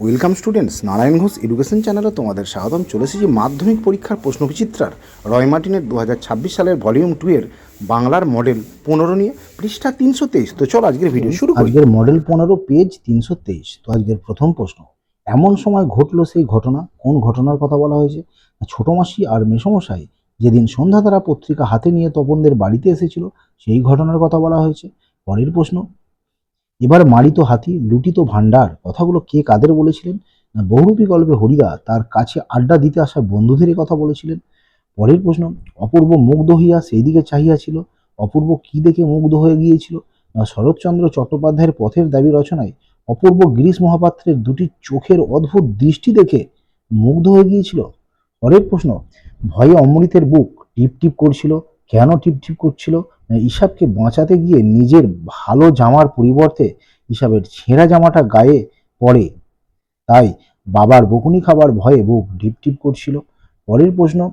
Welcome students Narayan Ghosh education চ্যানেলে তোমাদের স্বাগতম। চলে এসেছি মাধ্যমিক পরীক্ষার প্রশ্নবিচিত্রার। রয় মার্টিনের দু হাজার ছাব্বিশ সালের ভলিউম টু এর বাংলার মডেল পনেরো নিয়ে পৃষ্ঠা তিনশো তেইশ। তো চল আজকের ভিডিও শুরু আজকের মডেল পনেরো পেজ তিনশো তেইশ। তো আজকের প্রথম প্রশ্ন, এমন সময় ঘটলো সেই ঘটনা? কোন ঘটনার কথা বলা হয়েছে? ছোট মাসি আর মেসমশাই যেদিন সন্ধ্যাতারা পত্রিকা হাতে নিয়ে তপনদের বাড়িতে এসেছিল, সেই ঘটনার কথা বলা হয়েছে। পরের প্রশ্ন এবার মারিত হাতি, লুটিত ভাণ্ডার, কথাগুলো কে কাদের বলেছিলেন? না বহুরূপী গল্পে হরিদা তার কাছে আড্ডা দিতে আসা বন্ধুদের কথা বলেছিলেন? পরের প্রশ্ন, অপূর্ব মুগ্ধ হইয়া সেই দিকে চাহিয়াছিল, অপূর্ব কি দেখে মুগ্ধ হয়ে গিয়েছিল? না শরৎচন্দ্র চট্টোপাধ্যায়ের পথের দাবি রচনায় অপূর্ব গিরিশ মহাপাত্রের দুটি চোখের অদ্ভুত দৃষ্টি দেখে মুগ্ধ হয়ে গিয়েছিল? পরের প্রশ্ন, ভয়ে অমৃতের বুক টিপ টিপ করছিল, কেন টিপ টিপ করছিল? ইসাবকে বাঁচাতে গিয়ে নিজের ভালো জামার পরিবর্তে ইসাবের ছেঁড়া জামাটা গায়ে পড়ে। তাই বাবার বকুনি খাবার ভয়ে বুক টিপ টিপ করছিল। পরের প্রশ্ন,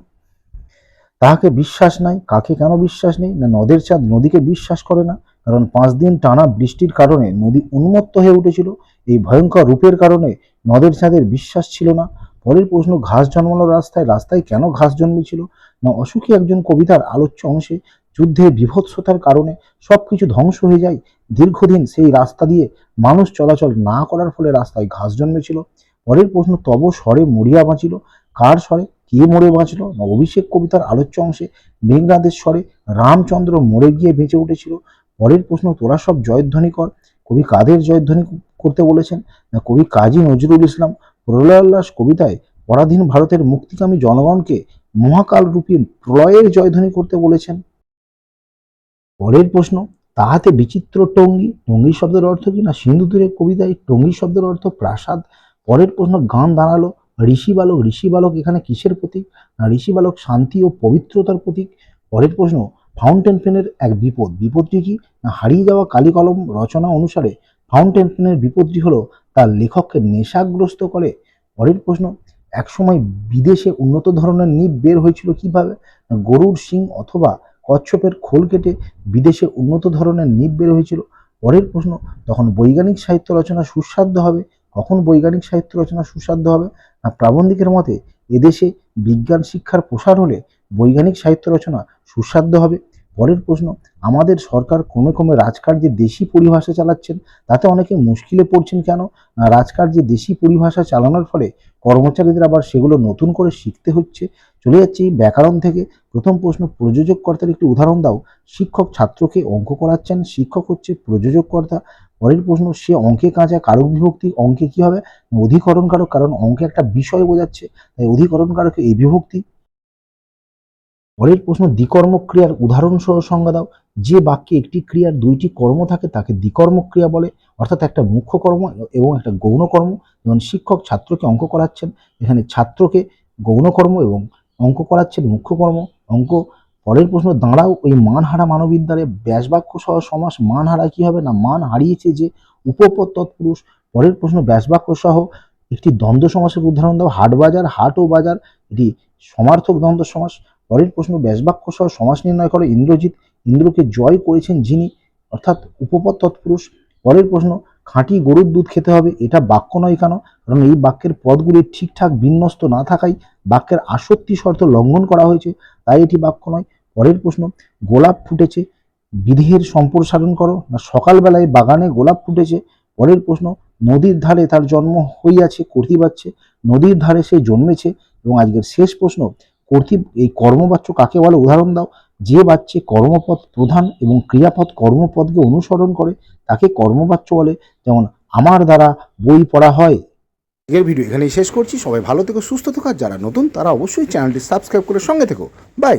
তাহাকে বিশ্বাস নাই? কাকে কেন বিশ্বাস নেই? না নদের চাঁদ নদীকে বিশ্বাস করে না? কারণ পাঁচ দিন টানা বৃষ্টির কারণে নদী উন্মত্ত হয়ে উঠেছিল। এই ভয়ঙ্কর রূপের কারণে নদের চাঁদের বিশ্বাস ছিল না। পরের প্রশ্ন, ঘাস জন্মালো রাস্তায় রাস্তায় কেন ঘাস জন্মেছিল? না অসুখী একজন কবিতার আলোচ্য অংশে যুদ্ধের বিভৎসতার কারণে সব কিছু ধ্বংস হয়ে যায়। দীর্ঘদিন সেই রাস্তা দিয়ে মানুষ চলাচল না করার ফলে রাস্তায় ঘাস জন্মেছিল। পরের প্রশ্ন, তব স্বরে মরিয়া বাঁচিল? কার স্বরে? কে মরে বাঁচল? অভিষেক কবিতার আলোচ্য অংশে মেঘনাদের স্বরে রামচন্দ্র মরে গিয়ে বেঁচে উঠেছিল। পরের প্রশ্ন, তোরা সব জয়ধ্বনি কর? কবি কাদের জয়ধ্বনি করতে বলেছেন? না, কবি কাজী নজরুল ইসলাম প্রলয়োল্লাস কবিতায়, পরাধীন ভারতের মুক্তিকামী জনগণকে মহাকাল রূপী প্রলয়ের জয়ধ্বনি করতে বলেছেন। পরের প্রশ্ন, তাহাতে বিচিত্র টঙ্গী টঙ্গী শব্দের অর্থ কি না? সিন্ধু কবিতায় টঙ্গী শব্দের অর্থ প্রাসাদ। পরের প্রশ্ন, গান দাঁড়াল, ঋষি বালক ঋষি বালক এখানে কিসের প্রতীক? না, ঋষি বালক শান্তি ও পবিত্রতার প্রতীক? পরের প্রশ্ন, ফাউন্টেন পেনের এক বিপদ, বিপদটি কি? না, হারিয়ে যাওয়া কালি কলম রচনা অনুসারে ফাউন্টেন পেনের বিপদটি হলো তার লেখককে নেশাগ্রস্ত করে? পরের প্রশ্ন, একসময় বিদেশে উন্নত ধরনের নিপ বের হয়েছিল কীভাবে? গরুর শিং অথবা কচ্ছপের খোল কেটে বিদেশে উন্নত ধরনের নিপ বের হয়েছিল। পরের প্রশ্ন, তখন বৈজ্ঞানিক সাহিত্য রচনা সুস্বাদ্য হবে? কখন বৈজ্ঞানিক সাহিত্য রচনা সুস্বাদ্য হবে? না প্রাবন্ধিকের মতে, এদেশে বিজ্ঞান শিক্ষার প্রসার হলে বৈজ্ঞানিক সাহিত্য রচনা সুস্বাদ্য হবে? পরের প্রশ্ন, আমাদের সরকার ক্রমে ক্রমে রাজকার্যে দেশি পরিভাষা চালাচ্ছেন, তাতে অনেকে মুশকিলে পড়ছেন কেন? রাজকার্যে দেশি পরিভাষা চালানোর ফলে কর্মচারীদের আবার সেগুলো নতুন করে শিখতে হচ্ছে। চলে যাচ্ছে ব্যাকরণ থেকে। প্রথম প্রশ্ন প্রযোজক কর্তার একটি উদাহরণ দাও। শিক্ষক ছাত্রকে অঙ্ক করাচ্ছেন, শিক্ষক হচ্ছে প্রযোজক কর্তা পরের প্রশ্ন, সে অঙ্কে কাঁচা, কারক বিভক্তি, অঙ্কে কি হবে? অধিকরণ কারক কারণ অঙ্কে একটা বিষয় বোঝাচ্ছে, তাই অধিকরণ কারকে এই বিভক্তি। পরের প্রশ্ন দ্বিকর্ম ক্রিয়ার উদাহরণ সহ সংজ্ঞা দাও। যে বাক্যে একটি ক্রিয়ার দুইটি কর্ম থাকে, তাকে দ্বিকর্ম ক্রিয়া বলে। অর্থাৎ একটা মুখ্য কর্ম এবং একটা গৌণ কর্ম। যেমন শিক্ষক ছাত্রকে অঙ্ক করাচ্ছেন, এখানে ছাত্রকে গৌণ কর্ম এবং অঙ্ক করাচ্ছেন মুখ্য কর্ম। অঙ্ক, পরের প্রশ্ন, দাঁড়াও, ওই মান হারা মানবিদ্যারে ব্যাসবাক্য সহ সমাস মান হারা কি হবে না? মান হারিয়েছে যে উপপদ তৎপুরুষ পরের প্রশ্ন ব্যাসবাক্য সহ একটি দ্বন্দ্ব সমাসের উদাহরণ দাও। হাট বাজার হাট ও বাজার, এটি সমার্থক দ্বন্দ্ব সমাস। পরের প্রশ্ন, ব্যাসবাক্য সহ সমাস নির্ণয় করে। ইন্দ্রজিৎ, ইন্দ্রকে জয় করেছেন যিনি, অর্থাৎ উপপদ তৎপুরুষ। পরের প্রশ্ন, খাঁটি গরুর দুধ খেতে হবে, এটা বাক্য নয় কেন? কারণ এই বাক্যের পদগুলি ঠিকঠাক বিন্যস্ত না থাকায় বাক্যের আসক্তি শর্ত লঙ্ঘন করা হয়েছে, তাই এটি বাক্য নয়। পরের প্রশ্ন, গোলাপ ফুটেছে, বিধির সম্প্রসারণ করো, না সকালবেলায় বাগানে গোলাপ ফুটেছে? পরের প্রশ্ন, নদীর ধারে তার জন্ম হইয়াছে কর্তৃ পাচ্ছে নদীর ধারে সে জন্মেছে? এবং আজকের শেষ প্রশ্ন কর্তৃ, এই কর্মবাচ্য কাকে বলে? উদাহরণ দাও। যে বাচ্চে কর্মপদ প্রধান এবং ক্রিয়াপদ কর্মপদকে অনুসরণ করে, তাকে কর্মবাচ্য বলে। যেমন, আমার দ্বারা বই পড়া হয়। আজকের ভিডিও এখানেই শেষ করছি। সবাই ভালো থেকো, সুস্থ থেকো, আর যারা নতুন, তারা অবশ্যই চ্যানেলটি সাবস্ক্রাইব করে সঙ্গে থেকো। বাই।